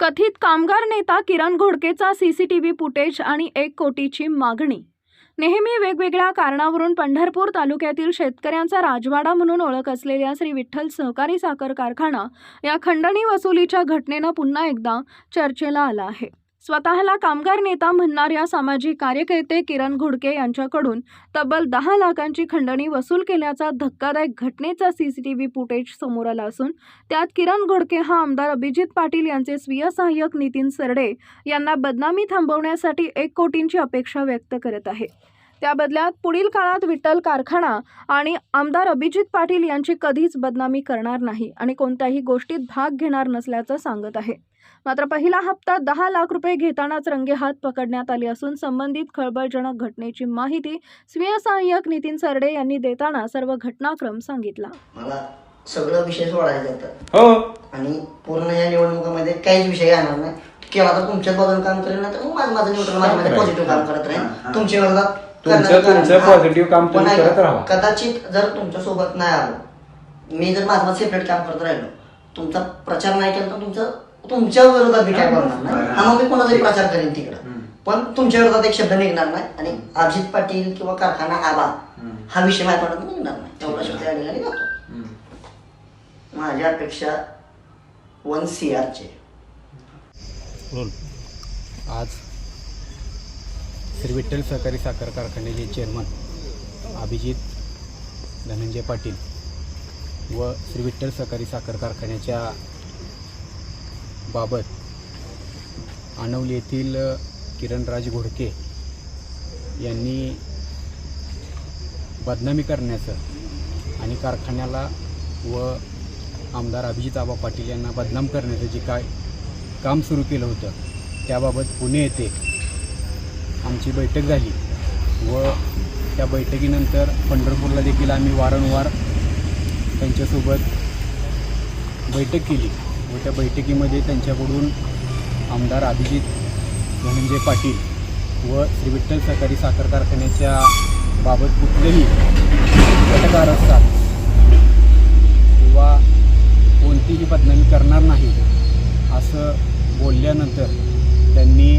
कथित कामगार नेता किरण घोडकेचा सीसीटीव्ही फुटेज आणि एक कोटीची मागणी. नेहमी वेगवेगळ्या कारणावरून पंढरपूर तालुक्यातील शेतकऱ्यांचा राजवाडा म्हणून ओळख असलेल्या श्री विठ्ठल सहकारी साखर कारखाना या खंडणी वसुलीच्या घटनेनं पुन्हा एकदा चर्चेला आला आहे. स्वतःला कामगार नेता म्हणणाऱ्या सामाजिक कार्यकर्ते किरण घुडके यांच्याकडून तब्बल दहा लाखांची खंडणी वसूल केल्याचा धक्कादायक घटनेचा सीसीटीव्ही फुटेज समोर आला असून त्यात किरण घोडके हा आमदार अभिजित पाटील यांचे स्वीय सहाय्यक नितीन सरडे यांना बदनामी थांबवण्यासाठी एक कोटींची अपेक्षा व्यक्त करत आहे. त्या बदल्यात पुढील काळात विठ्ठल कारखाना आणि आमदार अभिजित पाटील यांची कधीच बदनामी करणार नाही आणि कोणत्याही गोष्टीत भाग घेणार नसल्याचं सांगत आहे. मात्र पहिला हप्ता दहा लाख रुपये घेतानाच रंगेहात पकडण्यात आली असून संबंधित खळबळजनक घटनेची माहिती स्वीय सहाय्यक नितीन सरडे यांनी देताना सर्व घटनाक्रम सांगितला. मला सगळं विषय सोडायचे होतं हो. आणि पूर्ण या निवडणुकामध्ये काहीच विषय येणार नाही. केव्हा तर तुमच्याच बाजूने काम करेल ना तर मग माझं माझं न्यूट्रल माझ्या माझ्या पॉझिटिव्ह काम करत राहील तुमच्या विरोधात तुमचं- करण्यात- तुमचं positive काम पण तुम्ही ऐका, करत राहा. कदाचित जर तुमच्यासोबत नाही आलो मी जर माझं सेपरेट काम करत राहिलो तुमचा प्रचार नाही केला तर तुमचं तुमच्या विरोधात मी काय करणार नाही. हा मग मी कोणाचाही प्रचार करेन तिकडं. पण तुमच्या विरोधात एक शब्द निघणार नाही आणि अभिजित पाटील किंवा कारखाना आबा हा विषय माझ्या तोंडातून निघणार नाही. एवढा शब्द या ठिकाणी जातो. माझ्या अपेक्षा वन सी आरचे आज श्री विठ्ठल सहकारी साखर कारखान्याचे चेअरमन अभिजित धनंजय पाटील व श्री विठ्ठल सहकारी साखर कारखान्याच्या बाबत आणवली येथील किरणराज घोडके यांनी बदनामी करण्याचं आणि कारखान्याला व आमदार अभिजित आबा पाटील यांना बदनाम करण्याचं जे काय काम सुरू केलं होतं त्याबाबत पुणे येथे आमची बैठक झाली व त्या बैठकीनंतर पंढरपूरला देखील आम्ही वारंवार त्यांच्यासोबत बैठक केली व त्या बैठकीमध्ये त्यांच्याकडून आमदार अभिजित धनंजय पाटील व श्री विठ्ठल सहकारी साखर कारखान्याच्या बाबत कुठलेही घटकार असतात किंवा कोणतीही बदनामी करणार नाही असं बोलल्यानंतर त्यांनी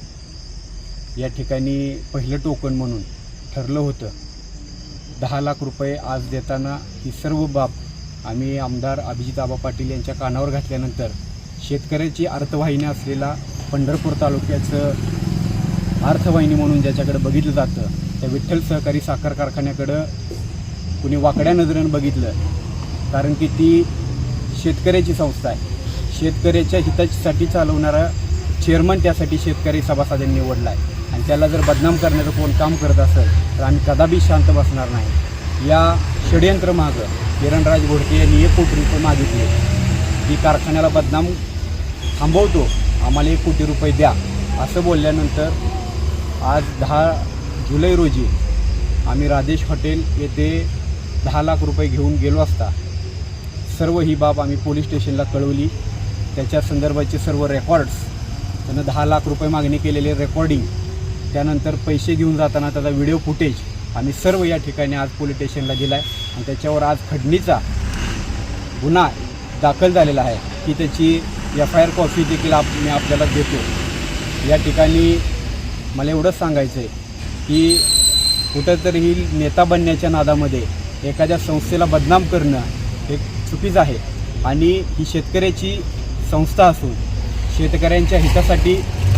या ठिकाणी पहिलं टोकन म्हणून ठरलं होतं. दहा लाख रुपये आज देताना ही सर्व बाब आम्ही आमदार अभिजित आबा पाटील यांच्या कानावर घातल्यानंतर शेतकऱ्याची अर्थवाहिनी असलेला पंढरपूर तालुक्याचं अर्थवाहिनी म्हणून ज्याच्याकडे बघितलं जातं त्या विठ्ठल सहकारी साखर कारखान्याकडं कुणी वाकड्या नजरेनं बघितलं कारण की ती शेतकऱ्याची संस्था आहे. शेतकऱ्याच्या हितासाठी चालवणारा चेअरमन त्यासाठी शेतकरी सभासदांनी निवडला आहे. त्याला जर बदनाम करण्याचं कोण काम करत असेल तर आम्ही कदापि शांत बसणार नाही. या षडयंत्र मागं किरणराज घोडके यांनी एक कोटी रुपये मागितले. की कारखान्याला बदनाम थांबवतो आम्हाला एक कोटी रुपये द्या असं बोलल्यानंतर आज दहा जुलै रोजी आम्ही राजेश हॉटेल येथे दहा लाख रुपये घेऊन गेलो असता. सर्व ही बाब आम्ही पोलीस स्टेशनला कळवली. त्याच्या संदर्भाचे सर्व रेकॉर्ड्स त्यानं दहा लाख रुपये मागणी केलेले रेकॉर्डिंग त्यानंतर पैसे घेऊन जाताना त्याचा व्हिडिओ फुटेज आम्ही सर्व या ठिकाणी आज पोलीस स्टेशनला दिला आहे आणि त्याच्यावर आज खडणीचा गुन्हा दाखल झालेला आहे. की त्याची एफ आय आर कॉपी देखील आप मी आपल्याला देतो. या ठिकाणी मला एवढंच सांगायचं आहे की कुठंतरीही नेता बनण्याच्या नादामध्ये एखाद्या संस्थेला बदनाम करणं हे चुकीचं आहे. आणि ही शेतकऱ्याची संस्था असून शेतकऱ्यांच्या हितासाठी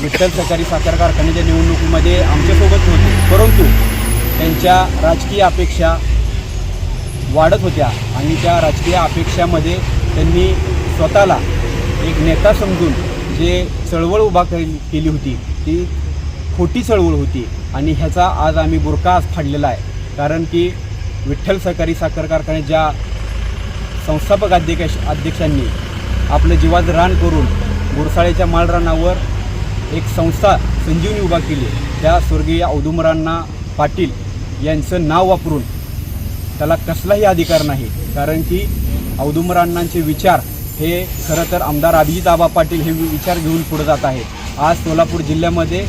विठ्ठल सहकारी साखर कारखान्याच्या निवडणुकीमध्ये आमच्यासोबत होते. परंतु त्यांच्या राजकीय अपेक्षा वाढत होत्या आणि त्या राजकीय अपेक्षामध्ये त्यांनी स्वतःला एक नेता समजून जे चळवळ उभा केली होती ती खोटी चळवळ होती आणि ह्याचा आज आम्ही बुरका आज फाडलेला आहे. कारण की विठ्ठल सहकारी साखर कारखान्याच्या संस्थापक अध्यक्ष अध्यक्षांनी आपलं जीवाचं रान करून गुरसाळेच्या माळरानावर एक संस्था संजीवनी उभा केली त्या स्वर्गीय औदुंबरांना पाटील यांचं नाव वापरून त्याला कसलाही अधिकार नाही कारण की औदुंबरांनांचे विचार हे खरं तर आमदार अभिजित आबा पाटील हे विचार घेऊन पुढे जात आहेत. आज सोलापूर जिल्ह्यामध्ये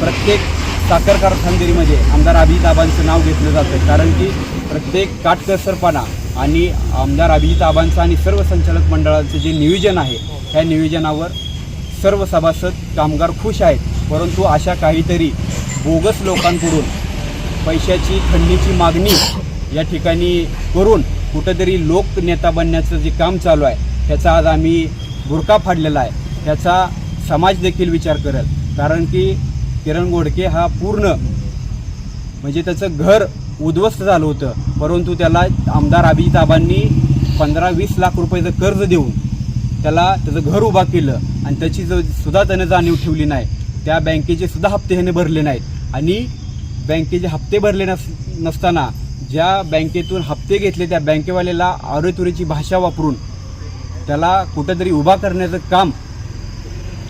प्रत्येक साखर कारखानगिरीमध्ये आमदार अभिजित आबांचं नाव घेतलं जातं कारण की प्रत्येक काटकसरपणा आणि आमदार अभिजित आबांचं आणि सर्व संचालक मंडळाचं जे नियोजन आहे त्या नियोजनावर सर्व सभासद कामगार खुश आहेत परंतु अशा काहीतरी बोगस लोकांकडून पैशाची खंडणीची मागणी या ठिकाणी करून कुठंतरी लोकनेता बनण्याचं जे काम चालू आहे त्याचा आज आम्ही बुरका फाडलेला आहे. त्याचा समाज देखील विचार करेल. कारण की किरण गोडके हा पूर्ण म्हणजे त्याचं घर उद्ध्वस्त झालं होतं. परंतु त्याला आमदार अभिजित आबांनी पंधरा वीस लाख रुपयाचं कर्ज देऊन त्याला त्याचं घर उभा केलं आणि त्याची जो सुद्धा त्यानं जाणीव ठेवली नाही त्या बँकेचे सुद्धा हप्ते ह्याने भरले नाहीत. आणि बँकेचे हप्ते भरले नस नसताना ज्या बँकेतून हप्ते घेतले त्या बँकेवाल्याला आरेतुरेची भाषा वापरून त्याला कुठंतरी उभा करण्याचं काम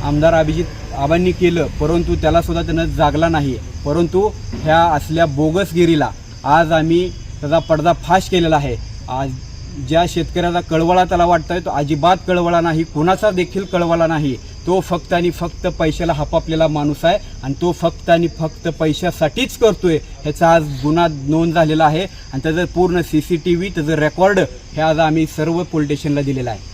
आमदार अभिजित आबांनी केलं परंतु त्यालासुद्धा त्यानं जागला नाही. परंतु ह्या असल्या बोगसगिरीला आज आम्ही त्याचा पडदा फाश केलेला आहे. आज ज्या शेतकऱ्याचा कळवळा त्याला वाटतोय तो अजिबात कळवळा नाही. कोणाचा देखील कळवळा नाही. तो फक्त आणि फक्त पैशाला हपापलेला माणूस आहे आणि तो फक्त आणि फक्त पैशासाठीच करतोय. ह्याचा आज गुन्हा नोंद झालेला आहे. आणि त्याचं पूर्ण सी सी टी व्ही त्याचं रेकॉर्ड हे आज आम्ही सर्व पोलीस स्टेशनला दिलेलं आहे.